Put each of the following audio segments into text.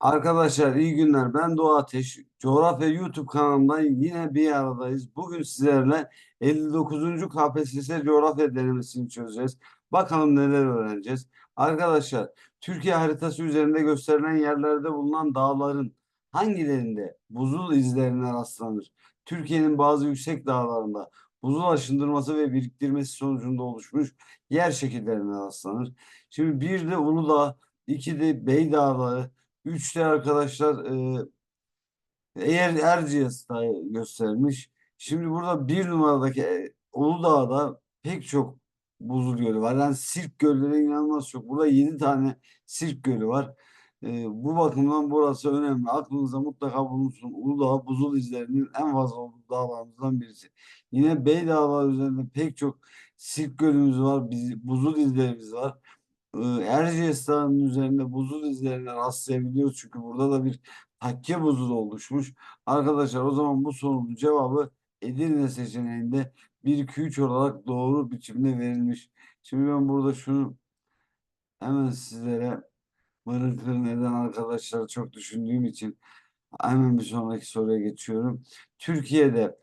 Arkadaşlar iyi günler. Ben Doğa Ateş. Coğrafya YouTube kanalımda yine bir aradayız. Bugün sizlerle 59. KPSS coğrafya denemesini çözeceğiz. Bakalım neler öğreneceğiz. Arkadaşlar Türkiye haritası üzerinde gösterilen yerlerde bulunan dağların hangilerinde buzul izlerine rastlanır? Türkiye'nin bazı yüksek dağlarında buzul aşındırması ve biriktirmesi sonucunda oluşmuş yer şekillerine rastlanır. Şimdi bir de Uludağ, iki de Bey Dağları, 3'te arkadaşlar eğer her göstermiş. Şimdi burada bir numaradaki e, Uludağ'da pek çok buzul gölü var. Yani sirk gölleri inanılmaz çok. Burada 7 tane sirk gölü var. E, bu bakımdan burası önemli. Aklınıza mutlaka bulunsun. Uludağ buzul izlerinin en fazla olduğu dağlarımızdan birisi. Yine Bey Dağları üzerinde pek çok sirk gölümüz var. Biz, buzul izlerimiz var. Erciyes üzerinde buzul izlerine rastlayabiliyoruz. Çünkü burada da bir takke buzul oluşmuş. Arkadaşlar o zaman bu sorunun cevabı Edirne seçeneğinde 1 2 3 olarak doğru biçimde verilmiş. Şimdi ben burada şunu hemen sizlere mırıkır neden arkadaşlar çok düşündüğüm için hemen bir sonraki soruya geçiyorum. Türkiye'de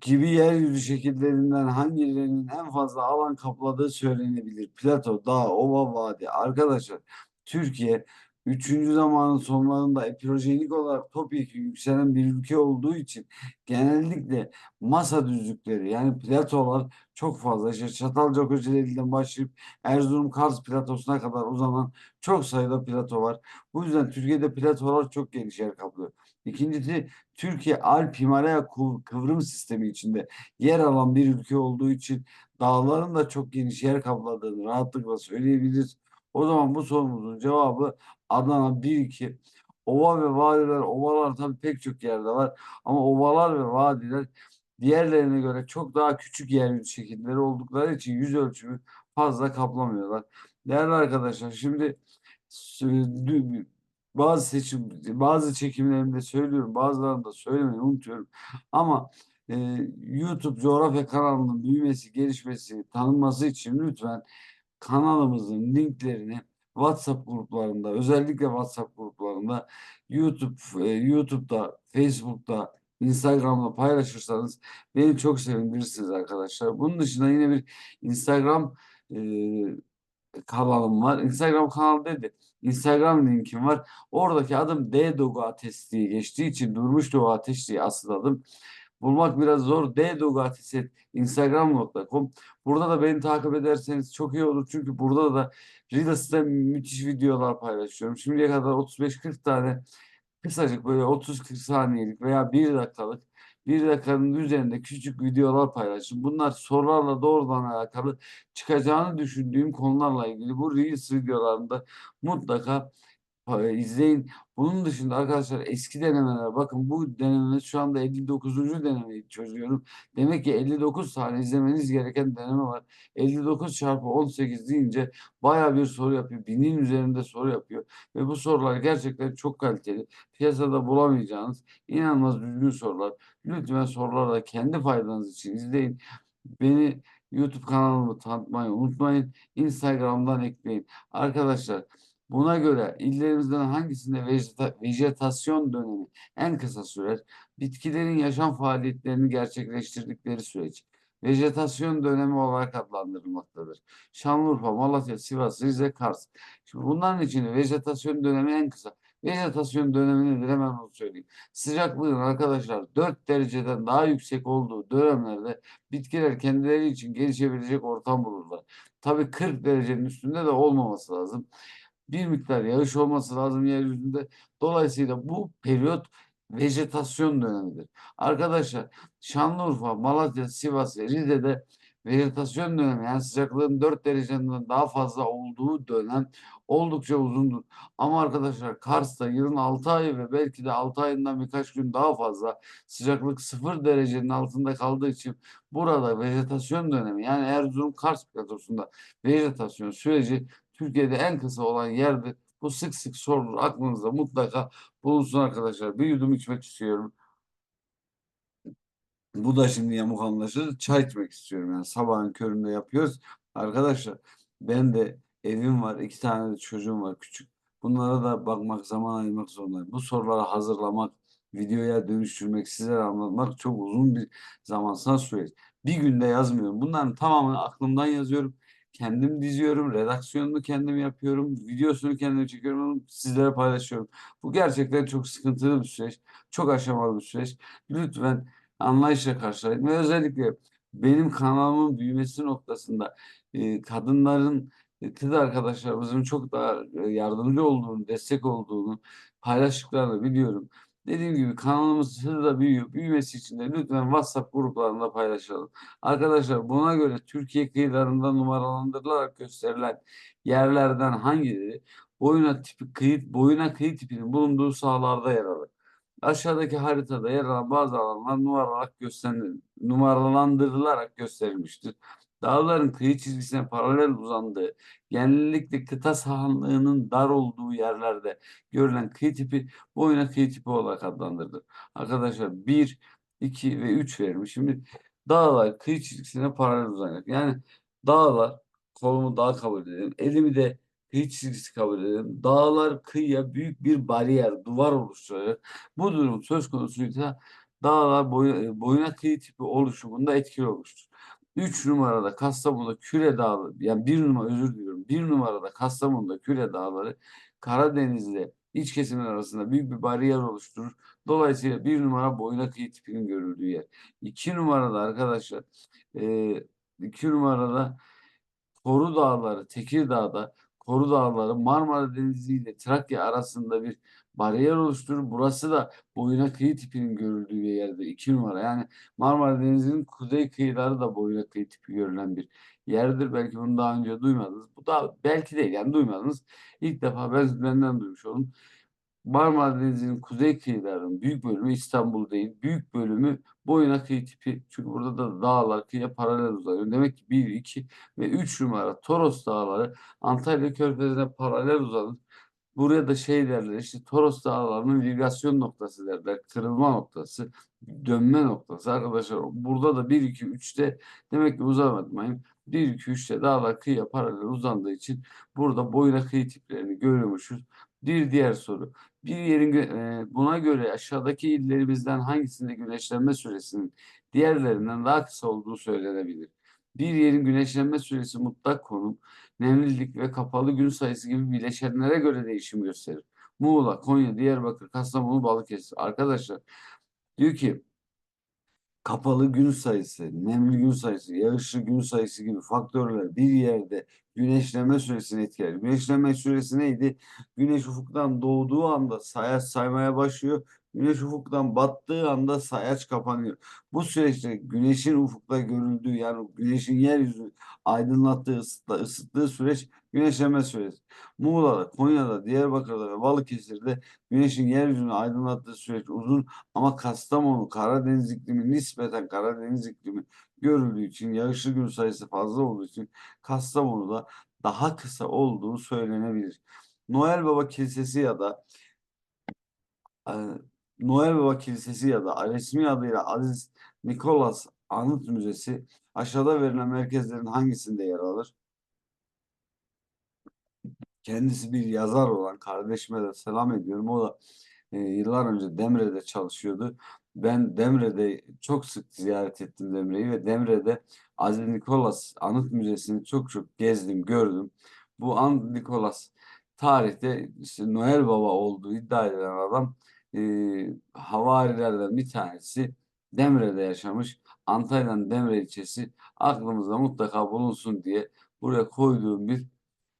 gibi yeryüzü şekillerinden hangilerinin en fazla alan kapladığı söylenebilir. Plato, dağ, ova, vadi. Arkadaşlar Türkiye 3. zamanın sonlarında epirojenik olarak topyekun yükselen bir ülke olduğu için genellikle masa düzlükleri yani platolar çok fazla. İşte Çatalca Kocaeli'den başlayıp Erzurum Kars platosuna kadar uzanan çok sayıda plato var. Bu yüzden Türkiye'de platolar çok geniş yer kaplıyor. İkincisi Türkiye Alp Himalaya kıv- kıvrım sistemi içinde yer alan bir ülke olduğu için dağların da çok geniş yer kapladığını rahatlıkla söyleyebiliriz. O zaman bu sorumuzun cevabı Adana 1-2. Ova ve vadiler, ovalar tabii pek çok yerde var ama ovalar ve vadiler diğerlerine göre çok daha küçük yeryüzü şekilleri oldukları için yüz ölçümü fazla kaplamıyorlar. Değerli arkadaşlar şimdi bazı seçim bazı çekimlerimde söylüyorum bazılarını da söylemeyi unutuyorum ama e, YouTube coğrafya kanalının büyümesi gelişmesi tanınması için lütfen kanalımızın linklerini WhatsApp gruplarında özellikle WhatsApp gruplarında YouTube e, YouTube'da Facebook'ta Instagram'da paylaşırsanız beni çok sevindirirsiniz arkadaşlar. Bunun dışında yine bir Instagram e, kanalım var. Instagram kanalı dedi. Instagram linkim var. Oradaki adım D Dogu Ateş diye geçtiği için Durmuş Dogu Ateş diye asıl adım. Bulmak biraz zor. D Dogu Ateş instagram.com. Burada da beni takip ederseniz çok iyi olur. Çünkü burada da Reels'te müthiş videolar paylaşıyorum. Şimdiye kadar 35-40 tane kısacık böyle 30-40 saniyelik veya 1 dakikalık bir dakikanın üzerinde küçük videolar paylaşın. Bunlar sorularla doğrudan alakalı çıkacağını düşündüğüm konularla ilgili bu Reels videolarında mutlaka izleyin. Bunun dışında arkadaşlar eski denemeler bakın bu deneme şu anda 59. denemeyi çözüyorum. Demek ki 59 tane izlemeniz gereken deneme var. 59 çarpı 18 deyince baya bir soru yapıyor. Binin üzerinde soru yapıyor. Ve bu sorular gerçekten çok kaliteli. Piyasada bulamayacağınız inanılmaz düzgün sorular. Lütfen soruları da kendi faydanız için izleyin. Beni YouTube kanalımı tanıtmayı unutmayın. Instagram'dan ekleyin. Arkadaşlar Buna göre illerimizden hangisinde vejeta vejetasyon dönemi en kısa sürer? Bitkilerin yaşam faaliyetlerini gerçekleştirdikleri süreç. Vejetasyon dönemi olarak adlandırılmaktadır. Şanlıurfa, Malatya, Sivas, Rize, Kars. Şimdi bunların içinde vejetasyon dönemi en kısa. Vejetasyon dönemi nedir hemen onu söyleyeyim. Sıcaklığın arkadaşlar 4 dereceden daha yüksek olduğu dönemlerde bitkiler kendileri için gelişebilecek ortam bulurlar. Tabii 40 derecenin üstünde de olmaması lazım bir miktar yağış olması lazım yeryüzünde. Dolayısıyla bu periyot vejetasyon dönemidir. Arkadaşlar Şanlıurfa, Malatya, Sivas ve Rize'de vejetasyon dönemi yani sıcaklığın 4 dereceden daha fazla olduğu dönem oldukça uzundur. Ama arkadaşlar Kars'ta yılın 6 ayı ve belki de 6 ayından birkaç gün daha fazla sıcaklık 0 derecenin altında kaldığı için burada vejetasyon dönemi yani Erzurum Kars platosunda vejetasyon süreci Türkiye'de en kısa olan yerdir. Bu sık sık sorulur. Aklınızda mutlaka bulunsun arkadaşlar. Bir yudum içmek istiyorum. Bu da şimdi yamuk anlaşılır. Çay içmek istiyorum yani sabahın köründe yapıyoruz. Arkadaşlar ben de evim var. iki tane de çocuğum var küçük. Bunlara da bakmak, zaman ayırmak zorundayım. Bu soruları hazırlamak, videoya dönüştürmek, sizlere anlatmak çok uzun bir zamansal süreç. Bir günde yazmıyorum. Bunların tamamını aklımdan yazıyorum. Kendim diziyorum, redaksyonunu kendim yapıyorum, videosunu kendim çekiyorum, sizlere paylaşıyorum. Bu gerçekten çok sıkıntılı bir süreç, çok aşamalı bir süreç. Lütfen anlayışla karşılayın ve özellikle benim kanalımın büyümesi noktasında e, kadınların, e, kız arkadaşlarımızın çok daha e, yardımcı olduğunu, destek olduğunu paylaştıklarını biliyorum. Dediğim gibi kanalımız hızla büyüyor. Büyümesi için de lütfen WhatsApp gruplarında paylaşalım. Arkadaşlar buna göre Türkiye kıyılarında numaralandırılarak gösterilen yerlerden hangileri boyuna tipi kıyı boyuna kıyı tipinin bulunduğu sahalarda yer alır? Aşağıdaki haritada yer alan bazı alanlar numaralarak gösterilir, numaralandırılarak gösterilmiştir. Dağların kıyı çizgisine paralel uzandığı, genellikle kıta sahanlığının dar olduğu yerlerde görülen kıyı tipi boyuna kıyı tipi olarak adlandırılır. Arkadaşlar 1, 2 ve 3 vermiş. Şimdi dağlar kıyı çizgisine paralel uzanacak. Yani dağlar, kolumu dağ kabul edelim. Elimi de kıyı çizgisi kabul edelim. Dağlar kıyıya büyük bir bariyer, duvar oluşturacak. Bu durum söz konusuysa dağlar boyu, boyuna kıyı tipi oluşumunda etkili olmuştur. 3 numarada Kastamonu'da Küre Dağları, yani bir numara özür diliyorum. Bir numarada Kastamonu'da Küre Dağları Karadeniz'le iç kesimler arasında büyük bir bariyer oluşturur. Dolayısıyla bir numara boyuna kıyı tipinin görüldüğü yer. İki numarada arkadaşlar e, iki numarada Koru Dağları, Tekirdağ'da Koru Dağları Marmara Denizi ile Trakya arasında bir bariyer oluşturur. Burası da boyuna kıyı tipinin görüldüğü bir yerde. iki numara. Yani Marmara Denizi'nin kuzey kıyıları da boyuna kıyı tipi görülen bir yerdir. Belki bunu daha önce duymadınız. Bu da belki değil yani duymadınız. İlk defa ben benden duymuş oldum. Marmara Denizi'nin kuzey kıyılarının büyük bölümü İstanbul değil. Büyük bölümü boyuna kıyı tipi. Çünkü burada da dağlar kıyıya paralel uzanıyor. Demek ki 1, 2 ve 3 numara Toros Dağları Antalya Körfezi'ne paralel uzanır. Buraya da şey derler işte Toros Dağları'nın ligasyon noktası derler. Kırılma noktası, dönme noktası. Arkadaşlar burada da 1, 2, 3'te demek ki uzatmayın. 1, 2, 3'te dağlar kıyıya paralel uzandığı için burada boyuna kıyı tiplerini görüyormuşuz. Bir diğer soru. Bir yerin e, buna göre aşağıdaki illerimizden hangisinde güneşlenme süresinin diğerlerinden daha kısa olduğu söylenebilir. Bir yerin güneşlenme süresi mutlak konum, nemlilik ve kapalı gün sayısı gibi bileşenlere göre değişim gösterir. Muğla, Konya, Diyarbakır, Kastamonu, Balıkesir. Arkadaşlar diyor ki kapalı gün sayısı, nemli gün sayısı, yağışlı gün sayısı gibi faktörler bir yerde güneşleme süresini etkiler. Güneşleme süresi neydi? Güneş ufuktan doğduğu anda sayaç saymaya başlıyor. Güneş ufuktan battığı anda sayaç kapanıyor. Bu süreçte güneşin ufukta görüldüğü yani güneşin yeryüzünü aydınlattığı, ısıttığı, ısıttığı süreç güneşleme süresi. Muğla'da, Konya'da, Diyarbakır'da ve Balıkesir'de güneşin yeryüzünü aydınlattığı süreç uzun ama Kastamonu, Karadeniz iklimi nispeten Karadeniz iklimi görüldüğü için yağışlı gün sayısı fazla olduğu için Kastamonu'da daha kısa olduğu söylenebilir. Noel Baba Kilisesi ya da Baba Kilisesi ya da resmi adıyla Aziz Nikolas Anıt Müzesi aşağıda verilen merkezlerin hangisinde yer alır? Kendisi bir yazar olan kardeşime de selam ediyorum. O da e, yıllar önce Demre'de çalışıyordu. Ben Demre'de çok sık ziyaret ettim Demre'yi ve Demre'de Aziz Nikolas Anıt Müzesi'ni çok çok gezdim, gördüm. Bu Anıt Nikolas tarihte işte Noel Baba olduğu iddia edilen adam e, havarilerden bir tanesi Demre'de yaşamış. Antalya'nın Demre ilçesi aklımızda mutlaka bulunsun diye buraya koyduğum bir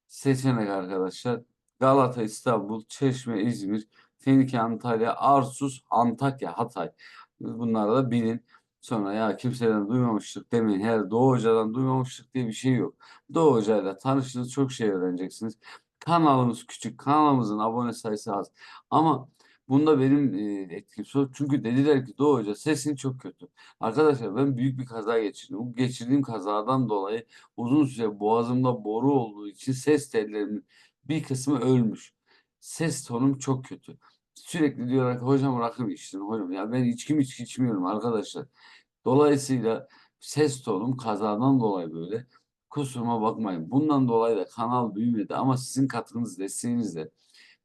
seçenek arkadaşlar. Galata, İstanbul, Çeşme, İzmir, Fenike, Antalya, Arsus, Antakya, Hatay. Bunları da bilin. Sonra ya kimseden duymamıştık demeyin. Her Doğu Hoca'dan duymamıştık diye bir şey yok. Doğu Hoca'yla tanıştığınız çok şey öğreneceksiniz. Kanalımız küçük. Kanalımızın abone sayısı az. Ama bunda benim e, etkim çok. Çünkü dediler ki Doğu Hoca sesin çok kötü. Arkadaşlar ben büyük bir kaza geçirdim. Bu geçirdiğim kazadan dolayı uzun süre boğazımda boru olduğu için ses tellerimin bir kısmı ölmüş. Ses tonum çok kötü. Sürekli diyorlar ki hocam rakı mı içtin hocam? Ya ben içki mi içki içmiyorum arkadaşlar. Dolayısıyla ses tonum kazadan dolayı böyle. Kusuruma bakmayın. Bundan dolayı da kanal büyümedi ama sizin katkınız, desteğinizle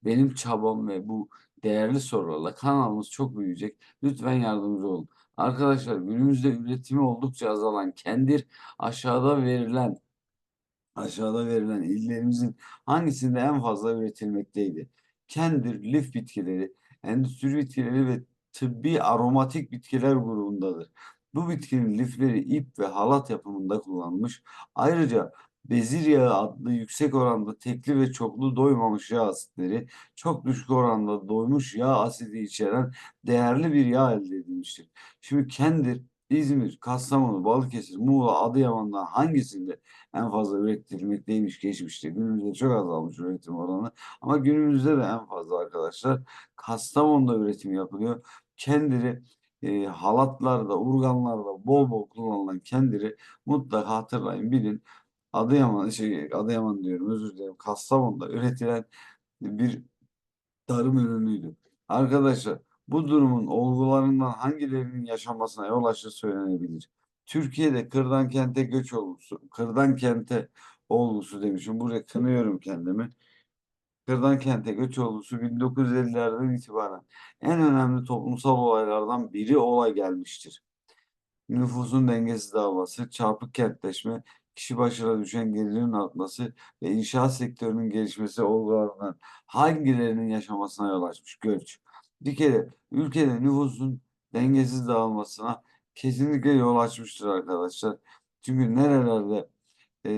benim çabam ve bu değerli sorularla kanalımız çok büyüyecek. Lütfen yardımcı olun. Arkadaşlar günümüzde üretimi oldukça azalan kendir aşağıda verilen aşağıda verilen illerimizin hangisinde en fazla üretilmekteydi? Kendir, lif bitkileri, endüstri bitkileri ve tıbbi aromatik bitkiler grubundadır. Bu bitkinin lifleri ip ve halat yapımında kullanılmış. Ayrıca bezir yağı adlı yüksek oranda tekli ve çoklu doymamış yağ asitleri, çok düşük oranda doymuş yağ asidi içeren değerli bir yağ elde edilmiştir. Şimdi kendir, İzmir, Kastamonu, Balıkesir, Muğla, Adıyaman'dan hangisinde en fazla üretilmekteymiş geçmişte. Günümüzde çok azalmış üretim oranı. Ama günümüzde de en fazla arkadaşlar. Kastamonu'da üretim yapılıyor. Kendiri e, halatlarda, urganlarda bol bol kullanılan kendiri mutlaka hatırlayın, bilin. Adıyaman, şey, Adıyaman diyorum özür dilerim. Kastamonu'da üretilen bir tarım ürünüydü. Arkadaşlar bu durumun olgularından hangilerinin yaşanmasına yol açtığı söylenebilir. Türkiye'de kırdan kente göç olgusu, kırdan kente olgusu demişim. Buraya kınıyorum kendimi. Kırdan kente göç olgusu 1950'lerden itibaren en önemli toplumsal olaylardan biri olay gelmiştir. Nüfusun dengesiz dağılması, çarpık kentleşme, kişi başına düşen gelirinin artması ve inşaat sektörünün gelişmesi olgularından hangilerinin yaşamasına yol açmış göç. Bir kere ülkede nüfusun dengesiz dağılmasına kesinlikle yol açmıştır arkadaşlar. Çünkü nerelerde e,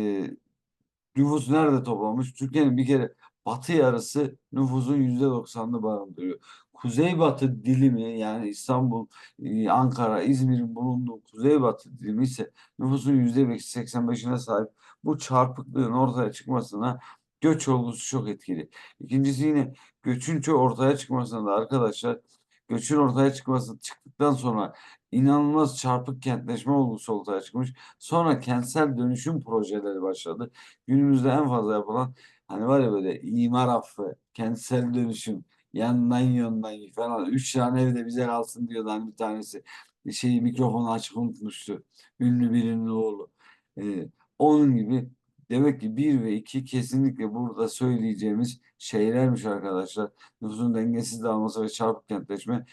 nüfus nerede toplanmış? Türkiye'nin bir kere batı yarısı nüfusun yüzde doksanını barındırıyor. Kuzeybatı dilimi yani İstanbul, e, Ankara, İzmir'in bulunduğu kuzeybatı dilimi ise nüfusun yüzde seksen beşine sahip. Bu çarpıklığın ortaya çıkmasına göç olgusu çok etkili. İkincisi yine göçün çok ortaya çıkmasında da arkadaşlar göçün ortaya çıkması çıktıktan sonra inanılmaz çarpık kentleşme olgusu ortaya çıkmış. Sonra kentsel dönüşüm projeleri başladı. Günümüzde en fazla yapılan hani var ya böyle imar affı, kentsel dönüşüm, yandan yandan falan. Üç tane evde bize kalsın diyordu hani bir tanesi. Şeyi mikrofonu açık unutmuştu. Ünlü birinin oğlu. Ee, onun gibi Demek ki bir ve iki kesinlikle burada söyleyeceğimiz şeylermiş arkadaşlar. Nüfusun dengesiz dağılması ve çarpık kentleşme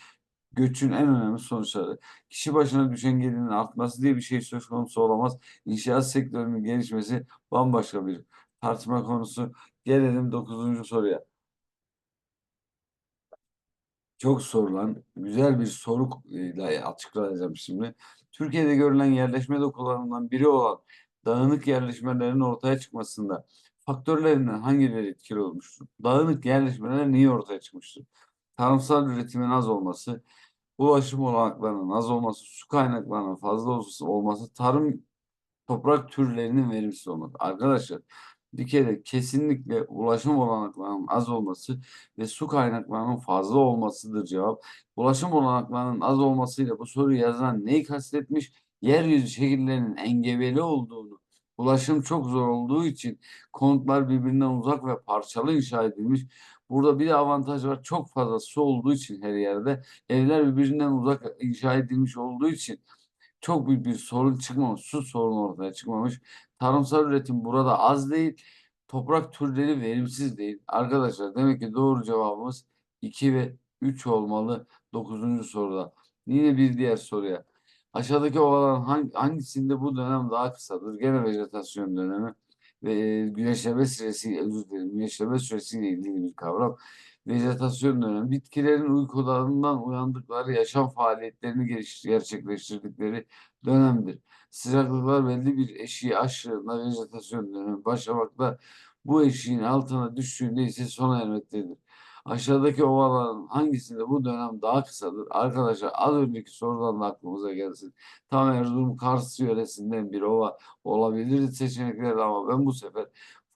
göçün en önemli sonuçları. Kişi başına düşen gelirin artması diye bir şey söz konusu olamaz. İnşaat sektörünün gelişmesi bambaşka bir tartışma konusu. Gelelim dokuzuncu soruya. Çok sorulan güzel bir soruyla açıklayacağım şimdi. Türkiye'de görülen yerleşme dokularından biri olan dağınık yerleşmelerin ortaya çıkmasında faktörlerinden hangileri etkili olmuştur? Dağınık yerleşmeler niye ortaya çıkmıştır? Tarımsal üretimin az olması, ulaşım olanaklarının az olması, su kaynaklarının fazla olması, tarım toprak türlerinin verimsiz olması. Arkadaşlar bir kere kesinlikle ulaşım olanaklarının az olması ve su kaynaklarının fazla olmasıdır cevap. Ulaşım olanaklarının az olmasıyla bu soruyu yazan neyi kastetmiş? Yeryüzü şekillerinin engebeli olduğunu, ulaşım çok zor olduğu için konutlar birbirinden uzak ve parçalı inşa edilmiş. Burada bir de avantaj var. Çok fazla su olduğu için her yerde evler birbirinden uzak inşa edilmiş olduğu için çok büyük bir sorun çıkmamış. Su sorunu ortaya çıkmamış. Tarımsal üretim burada az değil. Toprak türleri verimsiz değil. Arkadaşlar demek ki doğru cevabımız 2 ve 3 olmalı 9. soruda. Yine bir diğer soruya. Aşağıdaki ovaların hangisinde bu dönem daha kısadır? Gene vejetasyon dönemi ve e, güneşleme süresi, özür dilerim, güneşleme süresiyle ilgili bir kavram. Vejetasyon dönemi, bitkilerin uykularından uyandıkları yaşam faaliyetlerini gerçekleştirdikleri dönemdir. Sıcaklıklar belli bir eşiği aştığında vejetasyon dönemi başlamakta, bu eşiğin altına düştüğünde ise sona ermektedir. Aşağıdaki ovaların hangisinde bu dönem daha kısadır? Arkadaşlar az önceki sorudan da aklımıza gelsin. Tam Erzurum Kars yöresinden bir ova olabilir seçenekler ama ben bu sefer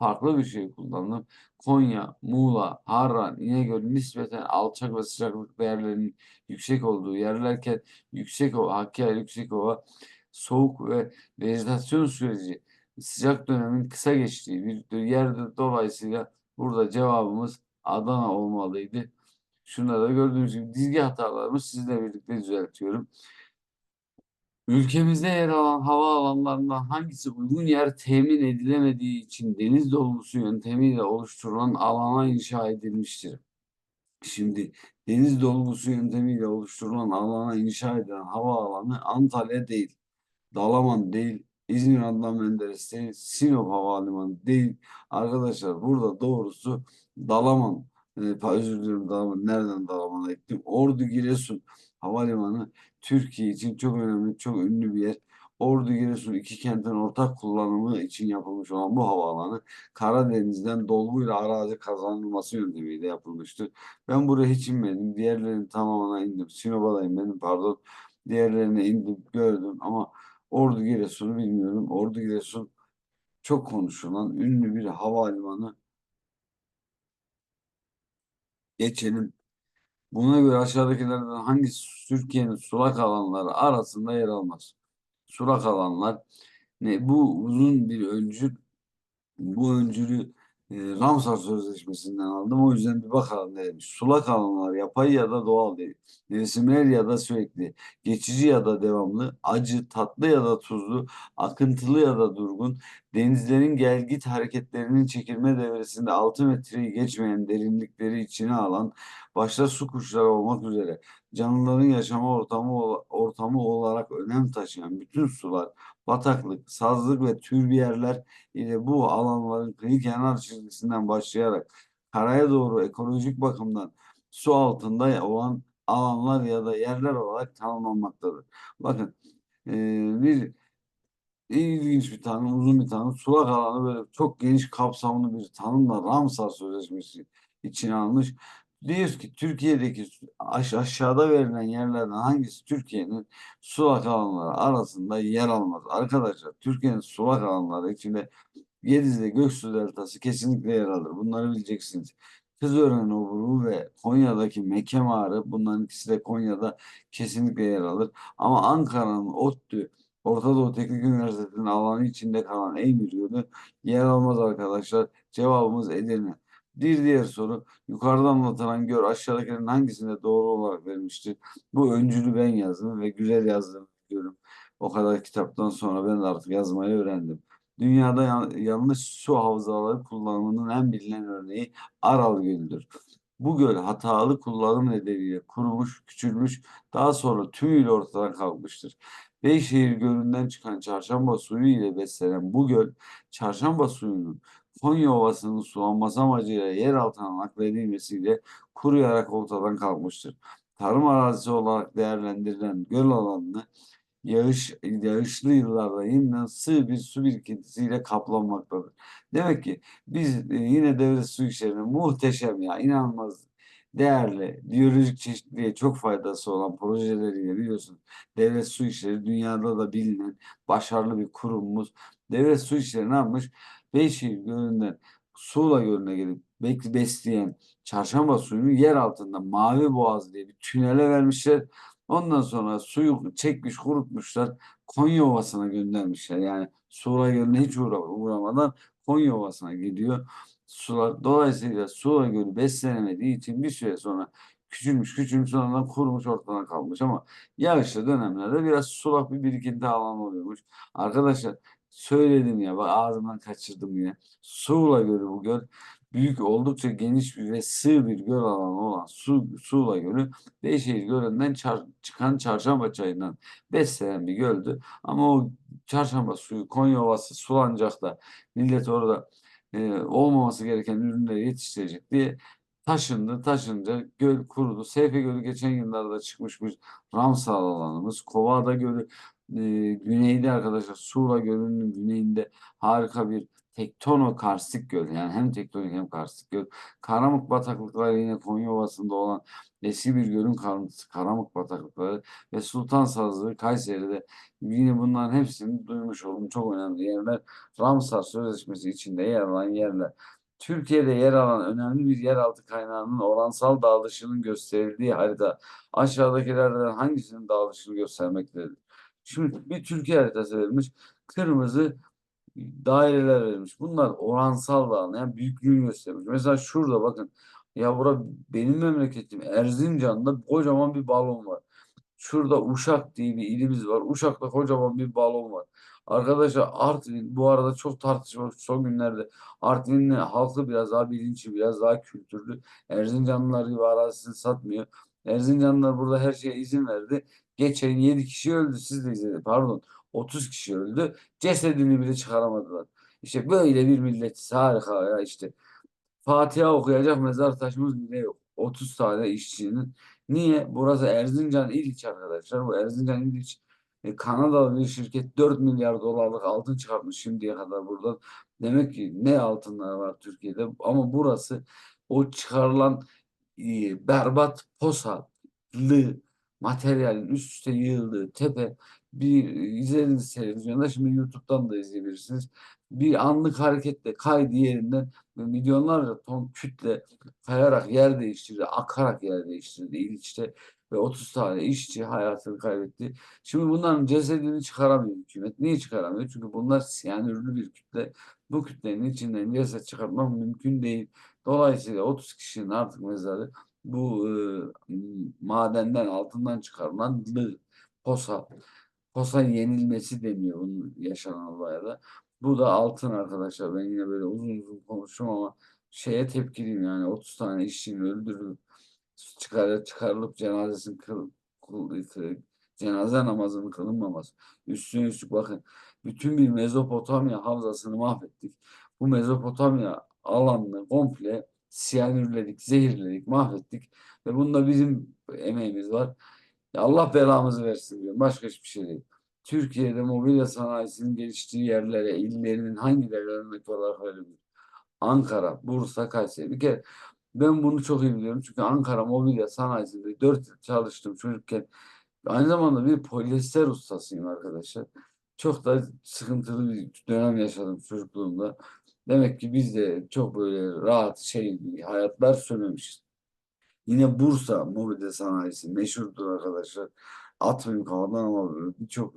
farklı bir şey kullandım. Konya, Muğla, Harran, İnegöl nispeten alçak ve sıcaklık değerlerinin yüksek olduğu yerlerken yüksek ova, Hakkari yüksek ova soğuk ve vejetasyon süreci sıcak dönemin kısa geçtiği bir yerde dolayısıyla burada cevabımız Adana olmalıydı. Şunları da gördüğünüz gibi dizgi hatalarımı sizle birlikte düzeltiyorum. Ülkemizde yer alan hava alanlarından hangisi uygun yer temin edilemediği için deniz dolgusu yöntemiyle oluşturulan alana inşa edilmiştir? Şimdi deniz dolgusu yöntemiyle oluşturulan alana inşa edilen havaalanı Antalya değil. Dalaman değil, İzmir Adnan Menderes değil, Sinop Havalimanı değil. Arkadaşlar burada doğrusu Dalaman, e, özür dilerim Dalaman, nereden Dalaman'a gittim? Ordu Giresun Havalimanı Türkiye için çok önemli, çok ünlü bir yer. Ordu Giresun iki kentin ortak kullanımı için yapılmış olan bu havaalanı Karadeniz'den dolguyla arazi kazanılması yöntemiyle yapılmıştır. Ben buraya hiç inmedim. Diğerlerinin tamamına indim. Sinop'a da inmedim pardon. Diğerlerine indim, gördüm ama Ordu Giresun'u bilmiyorum. Ordu Giresun çok konuşulan ünlü bir havalimanı. Geçelim. Buna göre aşağıdakilerden hangisi Türkiye'nin sulak alanları arasında yer almaz? Sulak alanlar ne? Bu uzun bir öncül. Bu öncülü e, Ramsar Sözleşmesi'nden aldım. O yüzden bir bakalım ne demiş. Sulak alanlar yapay ya da doğal değil. Mevsimel ya da sürekli. Geçici ya da devamlı. Acı, tatlı ya da tuzlu. Akıntılı ya da durgun. Denizlerin gelgit hareketlerinin çekilme devresinde 6 metreyi geçmeyen derinlikleri içine alan, başta su kuşları olmak üzere canlıların yaşama ortamı ortamı olarak önem taşıyan bütün sular, bataklık, sazlık ve türbiyerler ile bu alanların kıyı kenar çizgisinden başlayarak karaya doğru ekolojik bakımdan su altında olan alanlar ya da yerler olarak tanımlanmaktadır. Bakın e, bir ilginç bir tanım, uzun bir tanım. Sulak alanı böyle çok geniş kapsamlı bir tanımla Ramsar Sözleşmesi içine almış. Diyoruz ki Türkiye'deki aş aşağıda verilen yerlerden hangisi Türkiye'nin sulak alanları arasında yer almaz? Arkadaşlar Türkiye'nin sulak alanları içinde Gediz'de Göksu Deltası kesinlikle yer alır. Bunları bileceksiniz. Kızören Oburu ve Konya'daki Meke Mağarı bunların ikisi de Konya'da kesinlikle yer alır. Ama Ankara'nın ODTÜ Orta Doğu Teknik Üniversitesi'nin alanı içinde kalan Eymir Gölü yer almaz arkadaşlar. Cevabımız Edirne. Bir diğer soru. Yukarıda anlatılan göl aşağıdakilerin hangisinde doğru olarak verilmiştir? Bu öncülü ben yazdım ve güzel yazdım diyorum. O kadar kitaptan sonra ben de artık yazmayı öğrendim. Dünyada yan- yanlış su havzaları kullanımının en bilinen örneği Aral Gölü'dür. Bu göl hatalı kullanım nedeniyle kurumuş, küçülmüş, daha sonra tümüyle ortadan kalkmıştır. Beyşehir Gölü'nden çıkan çarşamba suyu ile beslenen bu göl, çarşamba suyunun Konya Ovası'nın sulanması amacıyla yer altına nakledilmesiyle kuruyarak ortadan kalkmıştır. Tarım arazisi olarak değerlendirilen göl alanını yağış yağışlı yıllarda yeniden sığ bir su birikintisiyle kaplanmaktadır. Demek ki biz e, yine devlet su işlerine muhteşem ya inanılmaz değerli biyolojik çeşitliliğe çok faydası olan projeleriyle biliyorsun devlet su işleri dünyada da bilinen başarılı bir kurumumuz. Devlet su işleri ne yapmış? Beyşehir Gölü'nden Suğla Gölü'ne gelip besleyen çarşamba suyunu yer altında Mavi Boğaz diye bir tünele vermişler. Ondan sonra suyu çekmiş, kurutmuşlar. Konya Ovası'na göndermişler. Yani Suğla Gölü'ne hiç uğra uğramadan Konya Ovası'na gidiyor sular. Dolayısıyla Suğla Gölü beslenemediği için bir süre sonra küçülmüş, küçülmüş sonradan kurumuş ortadan kalmış ama yağışlı dönemlerde biraz sulak bir birikinti alanı oluyormuş. Arkadaşlar söyledim ya bak ağzımdan kaçırdım yine. Suğla Gölü bu göl büyük oldukça geniş bir ve sığ bir göl alanı olan Su, Suğla Gölü Beyşehir Gölü'nden çar, çıkan çarşamba çayından beslenen bir göldü. Ama o çarşamba suyu Konya Ovası sulanacak da millet orada e, olmaması gereken ürünleri yetiştirecek diye taşındı. Taşınca göl kurudu. Seyfe Gölü geçen yıllarda çıkmış bir Ramsar alanımız. Kovada Gölü e, güneyde arkadaşlar Sura Gölü'nün güneyinde harika bir tektonokarstik göl. Yani hem tektonik hem karstik göl. Karamuk bataklıkları yine Konya Ovası'nda olan eski bir gölün kalıntısı Karamuk bataklıkları ve Sultan Sazlığı Kayseri'de yine bunların hepsini duymuş oldum. Çok önemli yerler. Ramsar Sözleşmesi içinde yer alan yerler. Türkiye'de yer alan önemli bir yeraltı kaynağının oransal dağılışının gösterildiği harita aşağıdakilerden hangisinin dağılışını göstermektedir? Şimdi bir Türkiye haritası verilmiş. Kırmızı daireler verilmiş. Bunlar oransal dağılım yani büyüklüğünü göstermiş. Mesela şurada bakın ya bura benim memleketim Erzincan'da kocaman bir balon var. Şurada Uşak diye bir ilimiz var. Uşak'ta kocaman bir balon var. Arkadaşlar Artvin bu arada çok tartışmalı son günlerde. Artvin'in halkı biraz daha bilinçli, biraz daha kültürlü. Erzincanlılar gibi arazisini satmıyor. Erzincanlılar burada her şeye izin verdi. Geçen 7 kişi öldü. Siz de izlediniz. Pardon. 30 kişi öldü. Cesedini bile çıkaramadılar. İşte böyle bir milletiz. Harika ya işte. Fatiha okuyacak mezar taşımız bile yok. 30 tane işçinin. Niye? Burası Erzincan İliç arkadaşlar. Bu Erzincan İliç e, Kanadalı bir şirket 4 milyar dolarlık altın çıkartmış şimdiye kadar burada. Demek ki ne altınlar var Türkiye'de ama burası o çıkarılan e, berbat posalı materyalin üst üste yığıldığı tepe bir izlediniz televizyonda şimdi YouTube'dan da izleyebilirsiniz. Bir anlık hareketle kaydı yerinden milyonlarca ton kütle kayarak yer değiştirdi, akarak yer değiştirdi İliç'te ve 30 tane işçi hayatını kaybetti. Şimdi bunların cesedini çıkaramıyor hükümet. Niye çıkaramıyor? Çünkü bunlar siyanürlü bir kütle. Bu kütlenin içinden ceset çıkartmak mümkün değil. Dolayısıyla 30 kişinin artık mezarı bu e, madenden altından çıkarılan lı, posa. Posa yenilmesi deniyor bunun yaşanan olaya da. Bu da altın arkadaşlar. Ben yine böyle uzun uzun konuştum ama şeye tepkiliyim yani 30 tane işçinin öldürülüp çıkar, çıkarılıp cenazesinin kıl, kıl, kıl, cenaze namazının kılınmaması. Üstüne üstlük bakın bütün bir Mezopotamya havzasını mahvettik. Bu Mezopotamya alanını komple siyanürledik, zehirledik, mahvettik. Ve bunda bizim emeğimiz var. Allah belamızı versin diyorum. Başka hiçbir şey değil. Türkiye'de mobilya sanayisinin geliştiği yerlere, illerinin hangileri örnek olarak verebilir? Ankara, Bursa, Kayseri. Bir kere ben bunu çok iyi biliyorum. Çünkü Ankara mobilya sanayisinde 4 yıl çalıştım çocukken. Aynı zamanda bir polyester ustasıyım arkadaşlar. Çok da sıkıntılı bir dönem yaşadım çocukluğumda. Demek ki biz de çok böyle rahat şey hayatlar sürmemişiz. Yine Bursa mobilya sanayisi meşhurdur arkadaşlar. Atmayayım kafadan ama birçok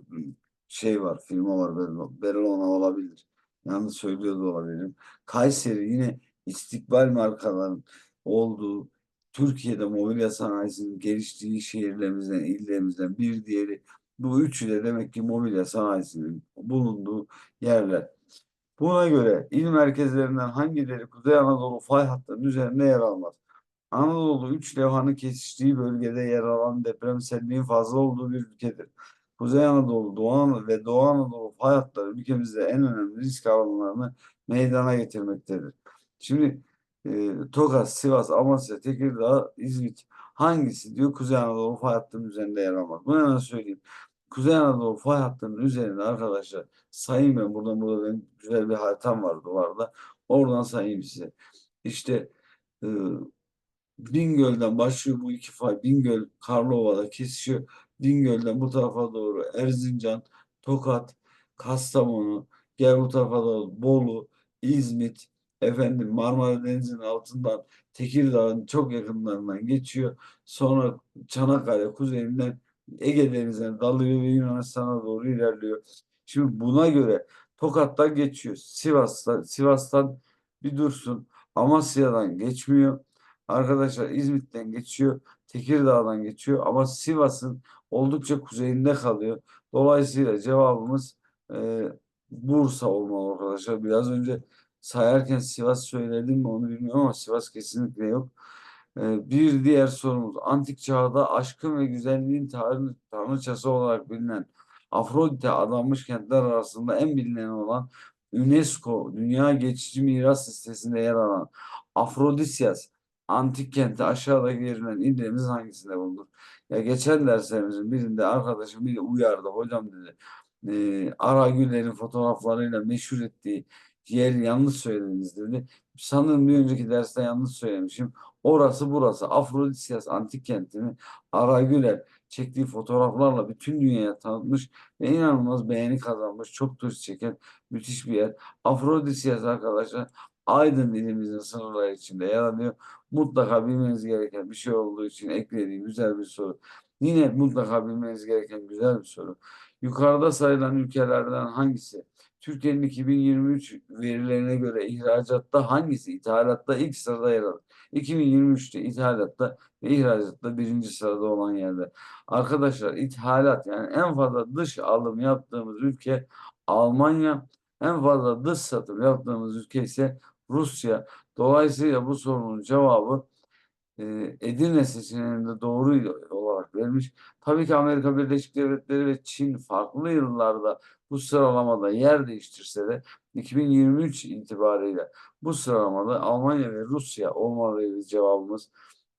şey var, firma var. Bellona olabilir. Yanlış söylüyor da olabilirim. Kayseri yine istikbal markaların olduğu Türkiye'de mobilya sanayisinin geliştiği şehirlerimizden, illerimizden bir diğeri. Bu üçü de demek ki mobilya sanayisinin bulunduğu yerler. Buna göre il merkezlerinden hangileri Kuzey Anadolu fay hattının üzerinde yer almaz? Anadolu üç levhanın kesiştiği bölgede yer alan depremselliğin fazla olduğu bir ülkedir. Kuzey Anadolu, Doğu Anadolu ve Doğu Anadolu fay hatları ülkemizde en önemli risk alanlarını meydana getirmektedir. Şimdi e, Tokat, Sivas, Amasya, Tekirdağ, İzmit hangisi diyor Kuzey Anadolu fay hattının üzerinde yer almaz. Bunu hemen söyleyeyim. Kuzey Anadolu fay hattının üzerinde arkadaşlar sayayım ben buradan burada benim güzel bir haritam var duvarda. Oradan sayayım size. İşte e, Bingöl'den başlıyor bu iki fay. Bingöl, Karlova'da kesişiyor. Bingöl'den bu tarafa doğru Erzincan, Tokat, Kastamonu, gel bu tarafa doğru Bolu, İzmit, efendim Marmara Denizi'nin altından Tekirdağ'ın çok yakınlarından geçiyor. Sonra Çanakkale kuzeyinden Ege Denizi'ne dalıyor ve Yunanistan'a doğru ilerliyor. Şimdi buna göre Tokat'tan geçiyor. Sivas'tan, Sivas'tan bir dursun. Amasya'dan geçmiyor. Arkadaşlar İzmit'ten geçiyor. Tekirdağ'dan geçiyor ama Sivas'ın oldukça kuzeyinde kalıyor. Dolayısıyla cevabımız e, Bursa olmalı arkadaşlar. Biraz önce sayarken Sivas söyledim mi onu bilmiyorum ama Sivas kesinlikle yok. E, bir diğer sorumuz antik çağda aşkın ve güzelliğin tanrı, tanrıçası olarak bilinen Afrodite adanmış kentler arasında en bilinen olan UNESCO Dünya Geçici Miras Listesi'nde yer alan Afrodisyas antik kenti aşağıdaki yerinden illerimiz hangisinde bulunur? Ya geçen derslerimizin birinde arkadaşım bir uyardı. Hocam dedi e, Aragüller'in fotoğraflarıyla meşhur ettiği yer yanlış söylediniz dedi. Sanırım bir önceki derste yanlış söylemişim. Orası burası. Afrodisyas antik kentini Aragüler çektiği fotoğraflarla bütün dünyaya tanıtmış ve inanılmaz beğeni kazanmış. Çok turist çeken müthiş bir yer. Afrodisyas arkadaşlar Aydın ilimizin sınırları içinde yer. Mutlaka bilmeniz gereken bir şey olduğu için eklediğim güzel bir soru. Yine mutlaka bilmeniz gereken güzel bir soru. Yukarıda sayılan ülkelerden hangisi? Türkiye'nin 2023 verilerine göre ihracatta hangisi, ithalatta ilk sırada yer alır? 2023'te ithalatta ve ihracatta birinci sırada olan yerde. Arkadaşlar ithalat yani en fazla dış alım yaptığımız ülke Almanya. En fazla dış satım yaptığımız ülke ise Rusya. Dolayısıyla bu sorunun cevabı e, Edirne seçeneğinde doğru olarak vermiş. Tabii ki Amerika Birleşik Devletleri ve Çin farklı yıllarda bu sıralamada yer değiştirse de 2023 itibariyle bu sıralamada Almanya ve Rusya olmalıydı cevabımız.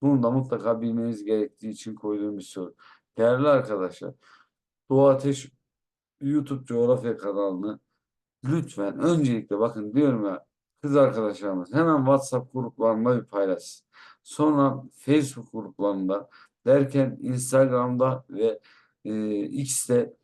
Bunu da mutlaka bilmeniz gerektiği için koyduğum bir soru. Değerli arkadaşlar, Doğu Ateş YouTube coğrafya kanalını lütfen öncelikle bakın diyorum ya kız arkadaşlarımız hemen WhatsApp gruplarında bir paylaşsın. Sonra Facebook gruplarında derken Instagram'da ve e, X'te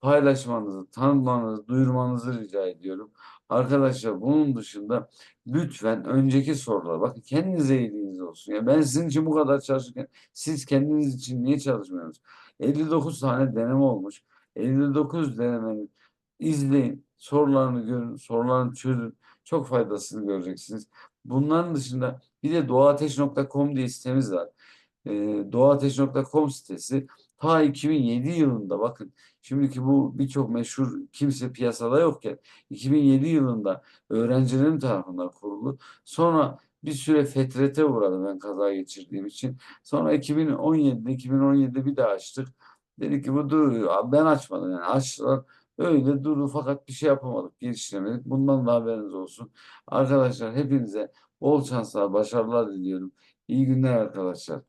paylaşmanızı, tanıtmanızı, duyurmanızı rica ediyorum. Arkadaşlar bunun dışında lütfen önceki sorular bakın kendinize iyiliğiniz olsun. Ya ben sizin için bu kadar çalışırken siz kendiniz için niye çalışmıyorsunuz? 59 tane deneme olmuş. 59 denemenin izleyin, sorularını görün, sorularını çözün. Çok faydasını göreceksiniz. Bunların dışında bir de doğaateş.com diye sitemiz var. E, doğaateş.com sitesi ta 2007 yılında bakın şimdiki bu birçok meşhur kimse piyasada yokken 2007 yılında öğrencilerin tarafından kuruldu. Sonra bir süre fetrete uğradı ben kaza geçirdiğim için. Sonra 2017'de 2017'de bir daha açtık. Dedik ki bu duruyor. Ben açmadım yani açtılar. Öyle durdu fakat bir şey yapamadık, geliştiremedik. Bundan da haberiniz olsun. Arkadaşlar hepinize bol şanslar, başarılar diliyorum. İyi günler arkadaşlar.